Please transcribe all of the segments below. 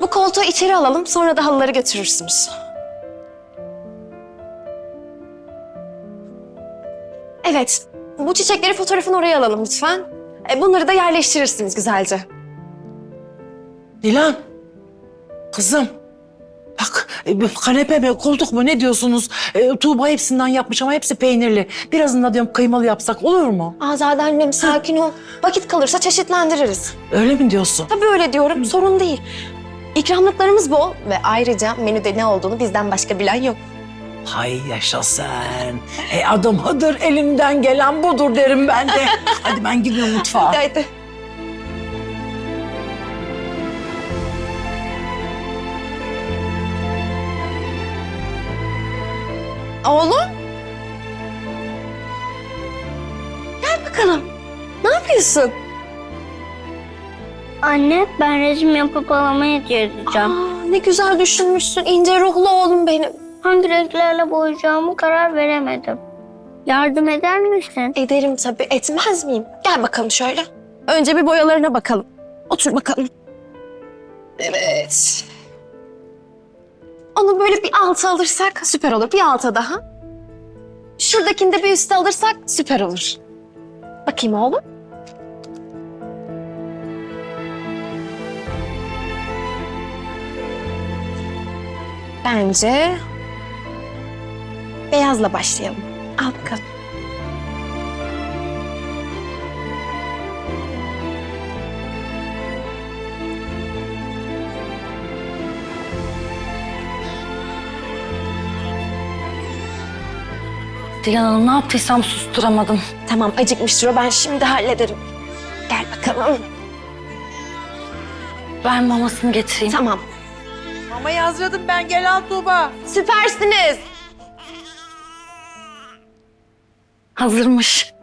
Bu koltuğu içeri alalım sonra da halıları götürürsünüz. Evet. Bu çiçekleri fotoğrafını oraya alalım lütfen. E, bunları da yerleştirirsiniz güzelce. Dilan. Kızım. Bak e, kanepe mi koltuk mu ne diyorsunuz? E, Tuğba hepsinden yapmış ama hepsi peynirli. Birazını da diyorum kıymalı yapsak olur mu? Azade annem sakin ol. Vakit kalırsa çeşitlendiririz. Öyle mi diyorsun? Tabii öyle diyorum sorun değil. İkramlıklarımız bol ve ayrıca menüde ne olduğunu bizden başka bilen yok. Hay yaşa sen. E adım Hıdır elimden gelen budur derim ben de. Hadi ben gidiyorum mutfağa. Haydi. Oğlum. Gel bakalım. Ne yapıyorsun? Anne ben resim yapıp alama hediye edeceğim. Aa, ne güzel düşünmüşsün. ince ruhlu oğlum benim. Hangi renklerle boyayacağımı karar veremedim. Yardım eder misin? Ederim tabii. Etmez miyim? Gel bakalım şöyle. Önce bir boyalarına bakalım. Otur bakalım. Evet. Onu böyle bir alta alırsak süper olur. Bir alta daha. Şuradakini de bir üste alırsak süper olur. Bakayım oğlum. Bence beyazla başlayalım. Al bakalım. Dilan Hanım ne yaptıysam susturamadım. Tamam acıkmıştır o ben şimdi hallederim. Gel bakalım. Ben mamasını getireyim. Tamam. Ama yazıyordum ben gel al Tuğba. Süpersiniz. Hazırmış.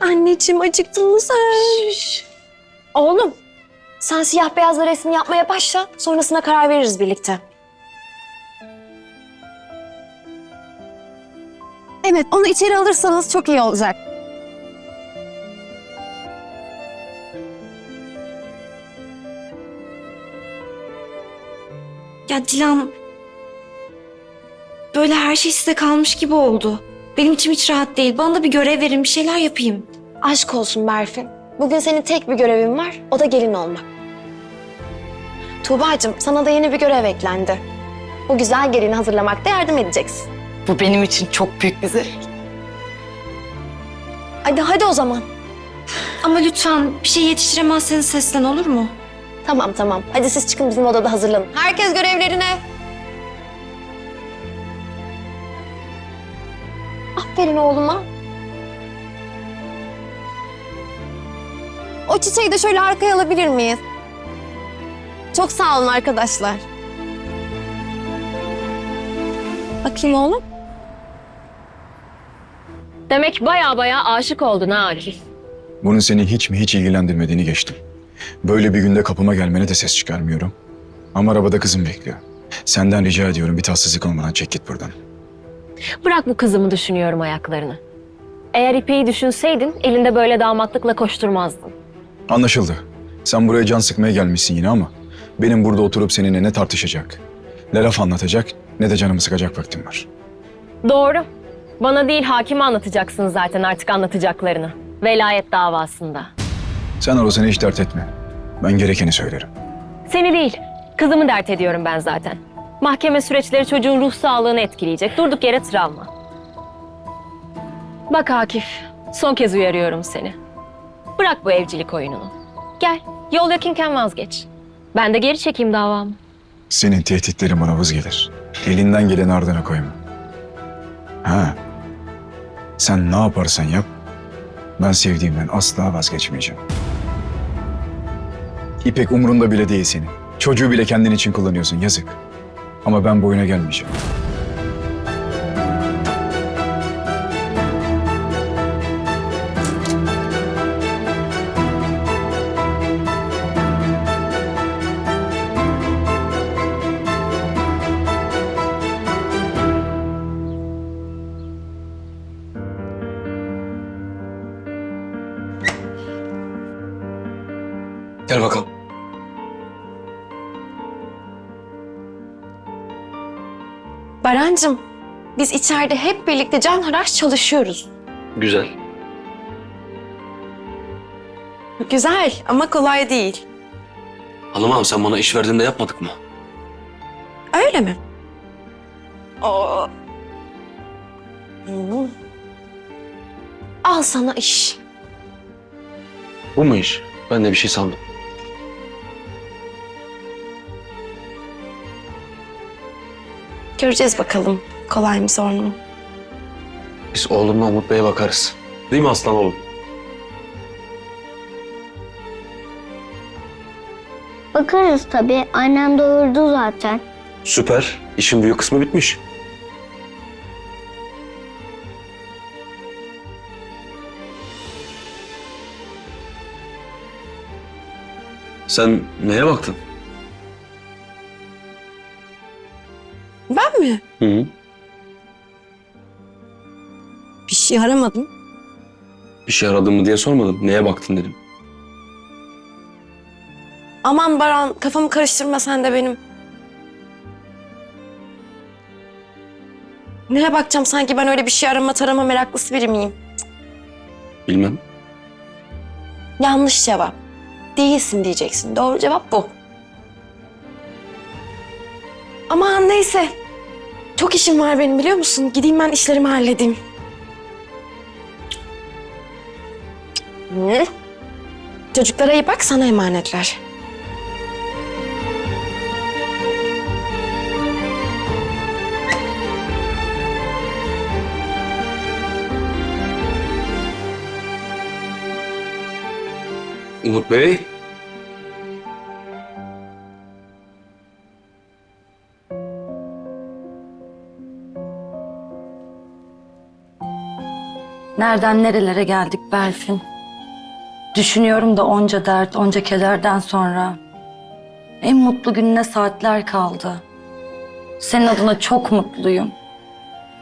Anneciğim acıktın mı sen? Oğlum sen siyah beyazla resim yapmaya başla. Sonrasına karar veririz birlikte. Evet onu içeri alırsanız çok iyi olacak. Ya Dilan... Böyle her şey size kalmış gibi oldu. Benim içim hiç rahat değil. Bana da bir görev verin, bir şeyler yapayım. Aşk olsun Berfin. Bugün senin tek bir görevin var. O da gelin olmak. Tuğba'cığım sana da yeni bir görev eklendi. Bu güzel gelini hazırlamakta yardım edeceksin. Bu benim için çok büyük bir zevk. Hadi hadi o zaman. Ama lütfen bir şey yetiştiremezseniz seslen olur mu? Tamam tamam. Hadi siz çıkın bizim odada hazırlanın. Herkes görevlerine. Aferin oğluma. O çiçeği de şöyle arkaya alabilir miyiz? Çok sağ olun arkadaşlar. Bakayım oğlum. Demek baya baya aşık oldun ha Akif. Bunun seni hiç mi hiç ilgilendirmediğini geçtim. Böyle bir günde kapıma gelmene de ses çıkarmıyorum. Ama arabada kızım bekliyor. Senden rica ediyorum bir tatsızlık olmadan çek git buradan. Bırak bu kızımı düşünüyorum ayaklarını. Eğer İpek'i düşünseydin elinde böyle damatlıkla koşturmazdın. Anlaşıldı. Sen buraya can sıkmaya gelmişsin yine ama benim burada oturup seninle ne tartışacak, ne laf anlatacak, ne de canımı sıkacak vaktim var. Doğru. Bana değil hakime anlatacaksın zaten artık anlatacaklarını. Velayet davasında. Sen orasını hiç dert etme. Ben gerekeni söylerim. Seni değil, kızımı dert ediyorum ben zaten. Mahkeme süreçleri çocuğun ruh sağlığını etkileyecek. Durduk yere travma. Bak Akif, son kez uyarıyorum seni. Bırak bu evcilik oyununu. Gel, yol yakınken vazgeç. Ben de geri çekeyim davamı. Senin tehditlerin bana vız gelir. Elinden geleni ardına koyma. Ha. Sen ne yaparsan yap. Ben sevdiğimden asla vazgeçmeyeceğim. İpek umurunda bile değil senin. Çocuğu bile kendin için kullanıyorsun yazık. Ama ben bu oyuna gelmeyeceğim. Gel bakalım. Barancım, biz içeride hep birlikte canhıraş çalışıyoruz. Güzel. Güzel ama kolay değil. Hanım ağam sen bana iş verdiğinde yapmadık mı? Öyle mi? Aa. Hı. Al sana iş. Bu mu iş? Ben de bir şey sandım. Göreceğiz bakalım kolay mı zor mu? Biz oğlumla Umut Bey'e bakarız. Değil mi aslan oğlum? Bakarız tabii. Annem doyurdu zaten. Süper. İşin büyük kısmı bitmiş. Sen neye baktın? Hı hı. Bir şey aramadım. Bir şey aradın mı diye sormadım. Neye baktın dedim. Aman Baran kafamı karıştırma sen de benim. Neye bakacağım sanki ben öyle bir şey arama tarama meraklısı biri miyim? Bilmem. Yanlış cevap. Değilsin diyeceksin. Doğru cevap bu. Aman neyse. Çok işim var benim biliyor musun? Gideyim ben işlerimi halledeyim. Hı? Çocuklara iyi bak sana emanetler. Umut Bey. Nereden nerelere geldik Berfin? Düşünüyorum da onca dert, onca kederden sonra. En mutlu gününe saatler kaldı. Senin adına çok mutluyum.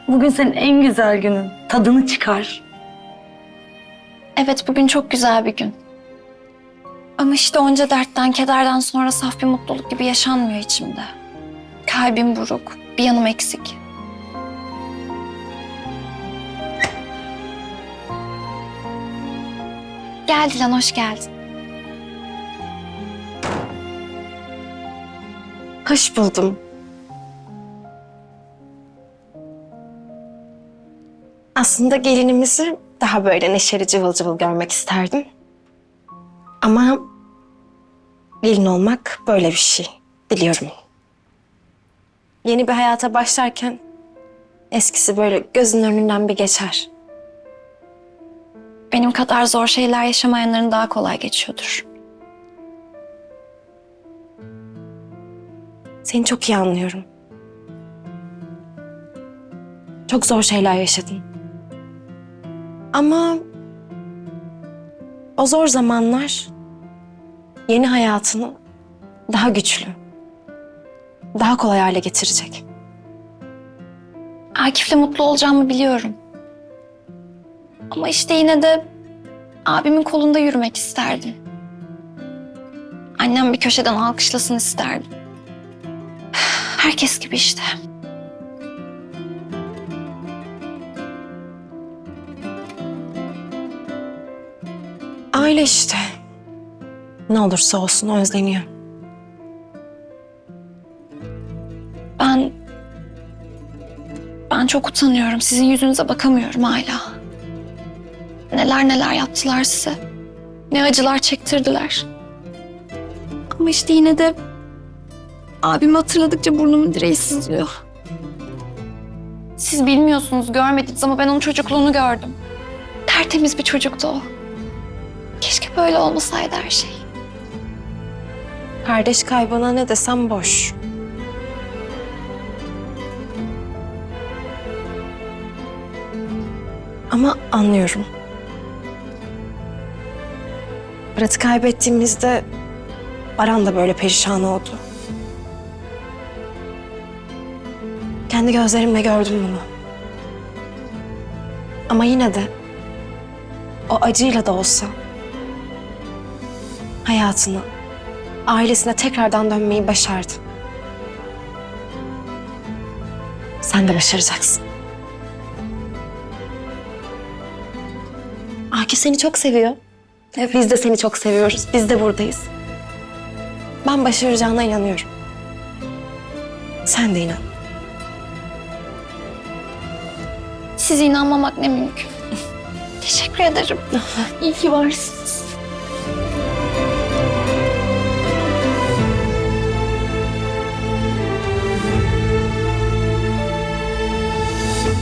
Bugün senin en güzel günün. Tadını çıkar. Evet bugün çok güzel bir gün. Ama işte onca dertten, kederden sonra saf bir mutluluk gibi yaşanmıyor içimde. Kalbim buruk, bir yanım eksik. Gel Dilan, hoş geldin. Hoş buldum. Aslında gelinimizi daha böyle neşeli cıvıl cıvıl görmek isterdim. Ama gelin olmak böyle bir şey. Biliyorum. Yeni bir hayata başlarken eskisi böyle gözün önünden bir geçer. Benim kadar zor şeyler yaşamayanların daha kolay geçiyordur. Seni çok iyi anlıyorum. Çok zor şeyler yaşadın. Ama o zor zamanlar yeni hayatını daha güçlü, daha kolay hale getirecek. Akif'le mutlu olacağımı biliyorum. Ama işte yine de abimin kolunda yürümek isterdim. Annem bir köşeden alkışlasın isterdim. Herkes gibi işte. Aile işte. Ne olursa olsun özleniyor. Ben... Ben çok utanıyorum. Sizin yüzünüze bakamıyorum hala. Neler neler yaptılar size. Ne acılar çektirdiler. Ama işte yine de... Abimi hatırladıkça burnumun direği sızlıyor. Siz bilmiyorsunuz, görmediniz ama ben onun çocukluğunu gördüm. Tertemiz bir çocuktu o. Keşke böyle olmasaydı her şey. Kardeş kaybına ne desem boş. Ama anlıyorum. Fırat'ı kaybettiğimizde Baran da böyle perişan oldu. Kendi gözlerimle gördüm bunu. Ama yine de o acıyla da olsa hayatını ailesine tekrardan dönmeyi başardı. Sen de başaracaksın. Akif seni çok seviyor. Biz de seni çok seviyoruz. Biz de buradayız. Ben başaracağına inanıyorum. Sen de inan. Size inanmamak ne mümkün. Teşekkür ederim. İyi ki varsınız.